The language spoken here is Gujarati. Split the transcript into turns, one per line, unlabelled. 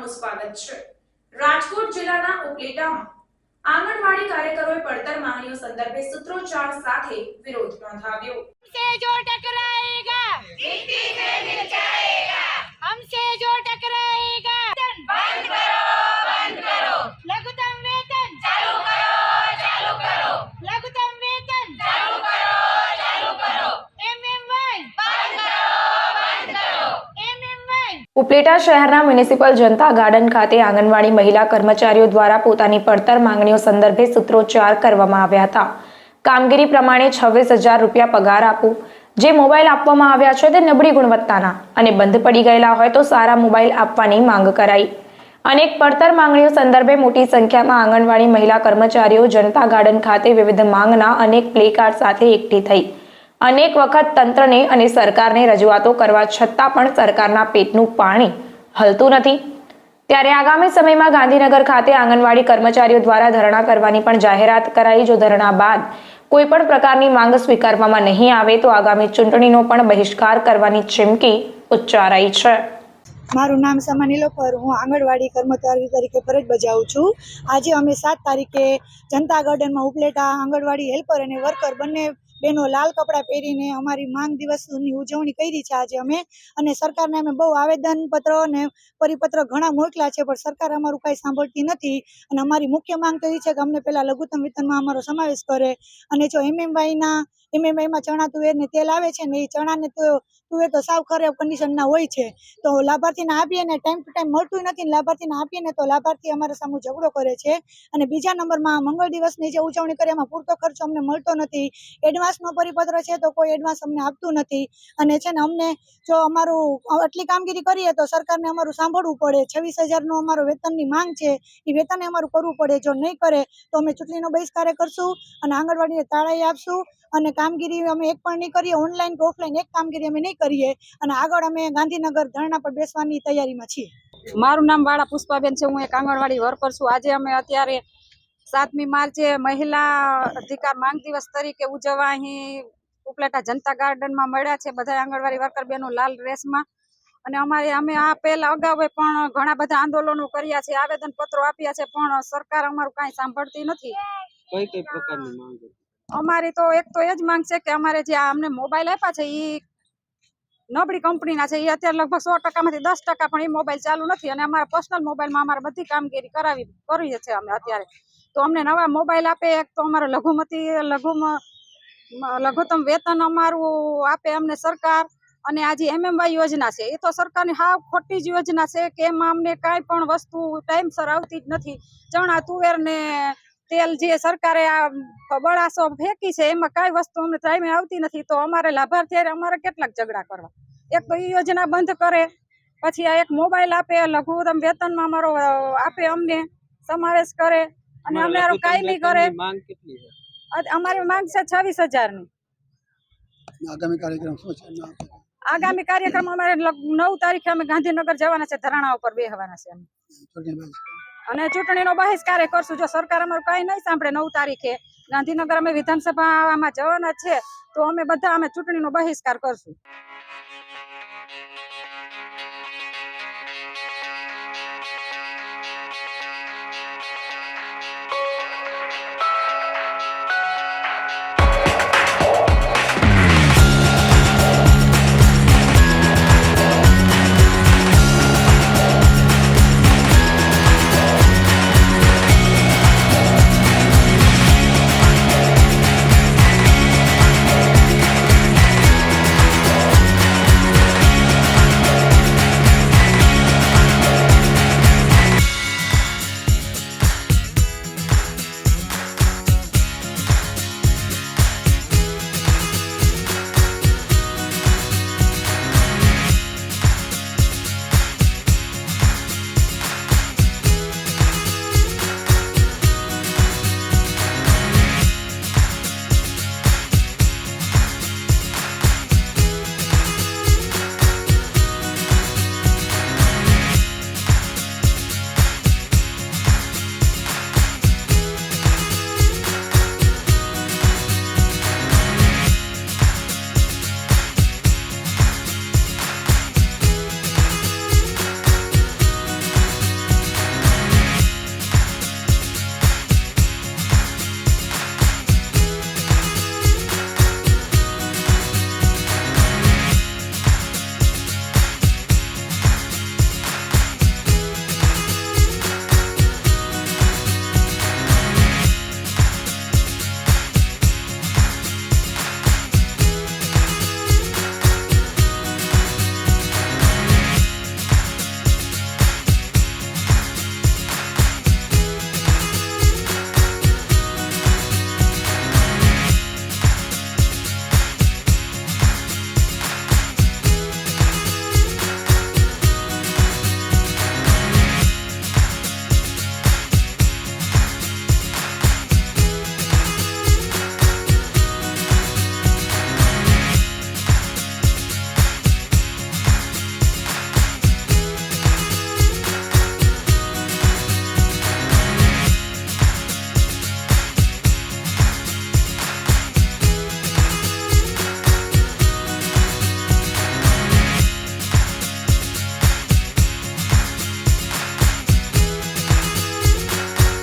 આપનું સ્વાગત છે. રાજકોટ જિલ્લાના ઉપલેટામાં આંગણવાડી કાર્યકરોએ પડતર માંગણીઓ સંદર્ભે સૂત્રોચ્ચાર સાથે વિરોધ નોંધાવ્યો.
સે જો ટકરાયેગા મિટ્ટી સે મિલ જાયેગા હમસે જો ટકરાયેગા
ઉપલેટા શહેરના મ્યુનિસિપલ જનતા ગાર્ડન ખાતે આંગણવાડી મહિલા કર્મચારીઓ દ્વારા પોતાની પડતર માંગણીઓ સંદર્ભે સૂત્રોચ્ચાર કરવામાં આવ્યા હતા. કામગીરી પ્રમાણે છવ્વીસ હજાર રૂપિયા પગાર આપવું જે મોબાઈલ આપવામાં આવ્યા છે તે નબળી ગુણવત્તાના અને બંધ પડી ગયેલા હોય તો સારા મોબાઈલ આપવાની માંગ કરાઈ. અનેક પડતર માંગણીઓ સંદર્ભે મોટી સંખ્યામાં આંગણવાડી મહિલા કર્મચારીઓ જનતા ગાર્ડન ખાતે વિવિધ માંગના અનેક પ્લે કાર્ડ સાથે એકઠી થઈ. અનેક વખત તંત્રને અને સરકારને રજૂઆતો કરવા છતાં પણ સરકારના પેટનું પાણી હલતું નથી. ત્યારે આગામી સમયમાં ગાંધીનગર ખાતે આંગણવાડી કર્મચારીઓ દ્વારા ધરણા કરવાની પણ જાહેરાત કરાઈ. જો ધરણા બાદ કોઈ પણ પ્રકારની માંગ સ્વીકારવામાં નહીં આવે, તો આગામી ચૂંટણીનો પણ બહિષ્કાર કરવાની ચીમકી ઉચ્ચારાઈ છે.
મારું નામ સમા નીલોફર હું આંગણવાડી કર્મચારી તરીકે ફરજ બજાવું છું. આજે અમે સાત તારીખે જનતા ગાર્ડનમાં ઉપલેટા, આંગણવાડી હેલ્પર અને વર્કર બંને બહેનો લાલ કપડાં પહેરીને અમારી માંગ દિવસની ઉજવણી કરી છે આજે અમે. અને સરકારને અમે બહુ આવેદનપત્ર અને પરિપત્ર ઘણા મોકલ્યા છે, પણ સરકાર અમારું કાંઈ સાંભળતી નથી. અને અમારી મુખ્ય માંગ તો એ છે કે અમને પહેલાં લઘુત્તમ વેતનમાં અમારો સમાવેશ કરે. અને જો એમએમવાયના એમએમવાયમાં ચણા તુવેર ને તેલ આવે છે ને એ ચણાને તો તુવેર તો સાવ ખરાબ કન્ડિશનના હોય છે. તો લાભાર્થીને આપીએ ને ટાઈમ ટુ ટાઈમ મળતું નથી ને લાભાર્થીને આપીએ ને તો લાભાર્થી અમારા સામે ઝઘડો કરે છે. અને બીજા નંબરમાં મંગળ દિવસની જે ઉજવણી કરે એમાં પૂરતો ખર્ચો અમને મળતો નથી. એડવાન્સનો પરિપત્ર છે તો કોઈ એડવાન્સ અમને આપતું નથી. અને છે ને અમને જો અમારું આટલી કામગીરી કરીએ તો સરકારને અમારું સાંભળવું પડે. છવ્વીસ હજારનો અમારું વેતનની માંગ છે. એ વેતન અમારું કરવું પડે. જો નહીં કરે તો અમે ચૂંટણીનો બહિષ્કાર કરશું અને આંગણવાડીને તાળાઈ આપશું અને કામગીરી અમે એક પણ નહીં કરીએ ઓનલાઈન કે ઓફલાઈન એક કામગીરી અમે નહીં કરીએ. અને આગળ અમે ગાંધીનગર ધરણા પર બેસવાની તૈયારીમાં છીએ.
મારું નામ વાળા પુષ્પાબેન છે હું એક આંગણવાડી વર્કર છું. આજે અમે અત્યારે સાતમી માર્ચે મહિલા અધિકાર માંગ દિવસ તરીકે ઉજવવા અહીં ઉપલેટા જનતા ગાર્ડનમાં મળ્યા છે બધા આંગણવાડી વર્કર બેનો લાલ ડ્રેસમાં. અને અમારે અમે આ પહેલા અગાઉ પણ ઘણા બધા આંદોલનો કર્યા છે આવેદન પત્રો આપ્યા છે પણ સરકાર અમારું કાંઈ સાંભળતી નથી.
કઈ કઈ પ્રકારની માંગ?
અમારી તો એક તો એ જ માંગ છે કે અમારે જે અમને મોબાઈલ આપ્યા છે એ નબળી કંપનીના છે એ અત્યારે લગભગ સો ટકામાંથી દસ ટકા પણ એ મોબાઈલ ચાલુ નથી અને અમારા પર્સનલ મોબાઈલમાં અમારે બધી કામગીરી કરાવી કરીએ છીએ અમે અત્યારે. તો અમને નવા મોબાઈલ આપે, એક તો અમારે લઘુમતી, લઘુમ, લઘુત્તમ વેતન અમારું આપે અમને સરકાર અને આ એમએમવાય યોજના છે એ તો સરકારની હાવ ખોટી જ યોજના છે કે એમાં અમને કાંઈ પણ વસ્તુ ટાઈમસર આવતી જ નથી. ચણા, તુવેર ને તેલ જે સરકારે આ બળાસો ફેંકી છે એમાં કાંઈ વસ્તુ અમને ટાઈમે આવતી નથી. તો અમારે લાભાર્થી અમારે કેટલાક ઝઘડા કરવા. એક તો એ યોજના બંધ કરે પછી આ એક મોબાઈલ આપે લઘુત્તમ વેતનમાં અમારો આપે અમને સમાવેશ કરે અને અમારો કાયમી કરે.
વેતનની માંગ કેટલી છે?
અ- અમારી માંગ છે છવ્વીસ હજારની.
આગામી કાર્યક્રમ શું છે?
આગામી કાર્યક્રમ અમારે નવ તારીખે અમે ગાંધીનગર જવાના છે ધરણા ઉપર બેહવાના છે. અને ચૂંટણીનો બહિષ્કાર કરશું. જો સરકાર અમારું કઈ નહીં સાંભળે નવ તારીખે, ગાંધીનગર અમે વિધાનસભામાં જવાના છે, તો અમે બધા અમે ચૂંટણીનો બહિષ્કાર કરશું.